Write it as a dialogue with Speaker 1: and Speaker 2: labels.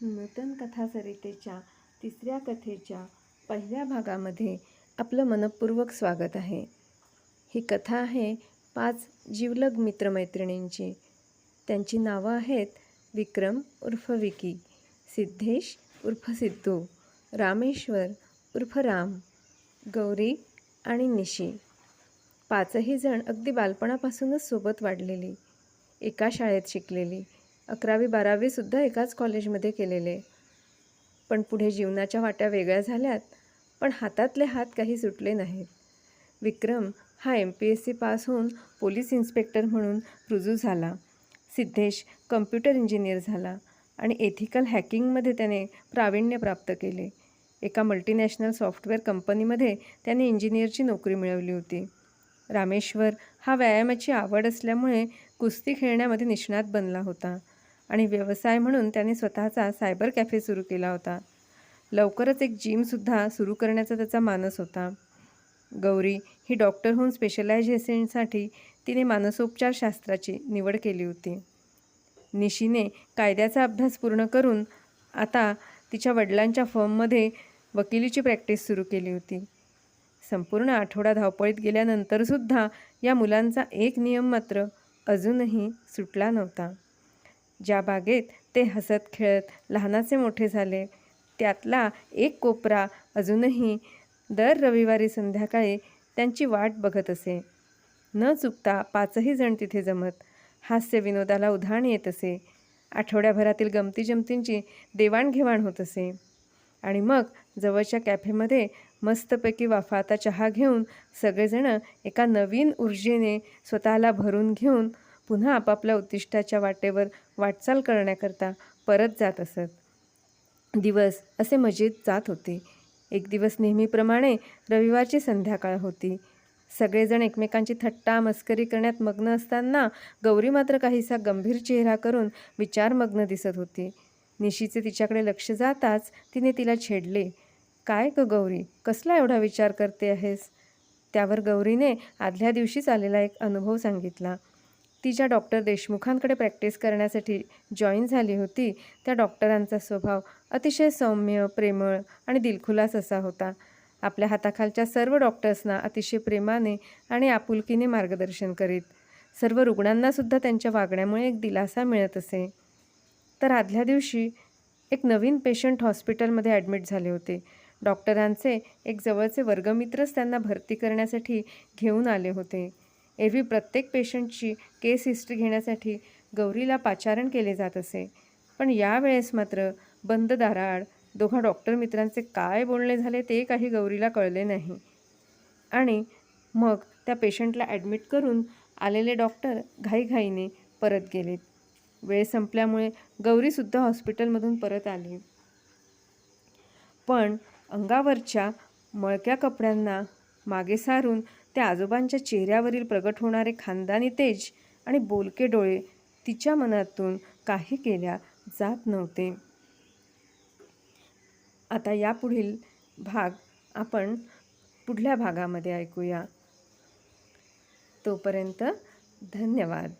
Speaker 1: नूतन कथा सरितेच्या तिसऱ्या कथेच्या पहिल्या भागामध्ये आपलं मनपूर्वक स्वागत आहे. ही कथा आहे पाच जिवलग मित्रमैत्रिणींची. त्यांची नावं आहेत विक्रम उर्फ विकी सिद्धेश उर्फ सिद्धू रामेश्वर उर्फ राम गौरी आणि निशी. पाचही जण अगदी बालपणापासूनच सोबत वाढलेली एका शाळेत शिकलेली अकरावी बारावीसुद्धा एकाच कॉलेजमध्ये केलेले. पण पुढे जीवनाच्या वाट्या वेगळ्या झाल्यात पण हातातले हात काही सुटले नाहीत. विक्रम हा M P S C pass होऊन पोलीस इन्स्पेक्टर म्हणून रुजू झाला. सिद्धेश कम्प्युटर इंजिनियर झाला आणि एथिकल हॅकिंगमध्ये त्याने प्रावीण्य प्राप्त केले. एका मल्टीनॅशनल सॉफ्टवेअर कंपनीमध्ये त्याने इंजिनियरची नोकरी मिळवली होती. रामेश्वर हा व्यायामाची आवड असल्यामुळे कुस्ती खेळण्यामध्ये निष्णात बनला होता. आणि व्यवसाय म्हणून त्याने स्वतःचा सायबर कॅफे सुरू केला होता. लवकरच एक जिमसुद्धा सुरू करण्याचा त्याचा मानस होता. गौरी ही डॉक्टर होऊन स्पेशलायझेशनसाठी तिने मानसोपचारशास्त्राची निवड केली होती. निशीने कायद्याचा अभ्यास पूर्ण करून आता तिच्या वडिलांच्या फर्ममध्ये वकिलीची प्रॅक्टिस सुरू केली होती. संपूर्ण आठवडा धावपळीत गेल्यानंतरसुद्धा या मुलांचा एक नियम मात्र अजूनही सुटला नव्हता. ज्या बागेत ते हसत खेळत लहानाचे मोठे झाले त्यातला एक कोपरा अजूनही दर रविवारी संध्याकाळी त्यांची वाट बघत असे. न चुकता पाचही जण तिथे जमत हास्य विनोदाला उधाण येत असे. आठवड्याभरातील गमती जमतींची देवाणघेवाण होत असे. आणि मग जवळच्या कॅफेमध्ये मस्तपैकी वाफाता चहा घेऊन सगळेजणं एका नवीन ऊर्जेने स्वतःला भरून घेऊन पुन्हा आपापल्या उद्दिष्टाच्या वाटेवर वाटचाल करण्याकरता परत जात असत. दिवस असे मजेत जात होते. एक दिवस नेहमीप्रमाणे रविवारची संध्याकाळ होती. सगळेजण एकमेकांची थट्टा मस्करी करण्यात मग्न असताना गौरी मात्र काहीसा गंभीर चेहरा करून विचारमग्न दिसत होती. निशीचे तिच्याकडे लक्ष जाताच तिने तिला छेडले. काय ग गौरी कसला एवढा विचार करते आहेस त्यावर गौरीने आदल्या दिवशीच आलेला एक अनुभव सांगितला. ती ज्या डॉक्टर देशमुखांकडे प्रॅक्टिस करण्यासाठी जॉईन झाली होती. त्या डॉक्टरांचा स्वभाव अतिशय सौम्य प्रेमळ आणि दिलखुलास असा होता. आपल्या हाताखालच्या सर्व डॉक्टर्सना अतिशय प्रेमाने आणि आपुलकीने मार्गदर्शन करीत सर्व रुग्णांनासुद्धा त्यांच्या वागण्यामुळे एक दिलासा मिळत असे. तर आदल्या दिवशी एक नवीन पेशंट हॉस्पिटलमध्ये ॲडमिट झाले होते. डॉक्टरांचे एक जवळचे वर्गमित्रच त्यांना भरती करण्यासाठी घेऊन आले होते. एरवी प्रत्येक पेशंटची केस हिस्ट्री घेण्यासाठी गौरीला पाचारण केले जात असे. पण यावेळेस मात्र बंद दाराआड दोघा डॉक्टर मित्रांचे काय बोलणे झाले ते काही गौरीला कळले नाही. आणि मग त्या पेशंटला ॲडमिट करून आलेले डॉक्टर घाईघाईने परत गेलेत. वेळ संपल्यामुळे गौरीसुद्धा हॉस्पिटलमधून परत आली. पण अंगावरच्या मळक्या कपड्यांना मागे सारून त्या आजोबांच्या चेहऱ्यावरील प्रगट होणारे खानदानी तेज आणि बोलके डोळे तिच्या मनातून काही केल्या जात नव्हते. आता यापुढील भाग आपण पुढल्या भागामध्ये ऐकूया. तोपर्यंत धन्यवाद.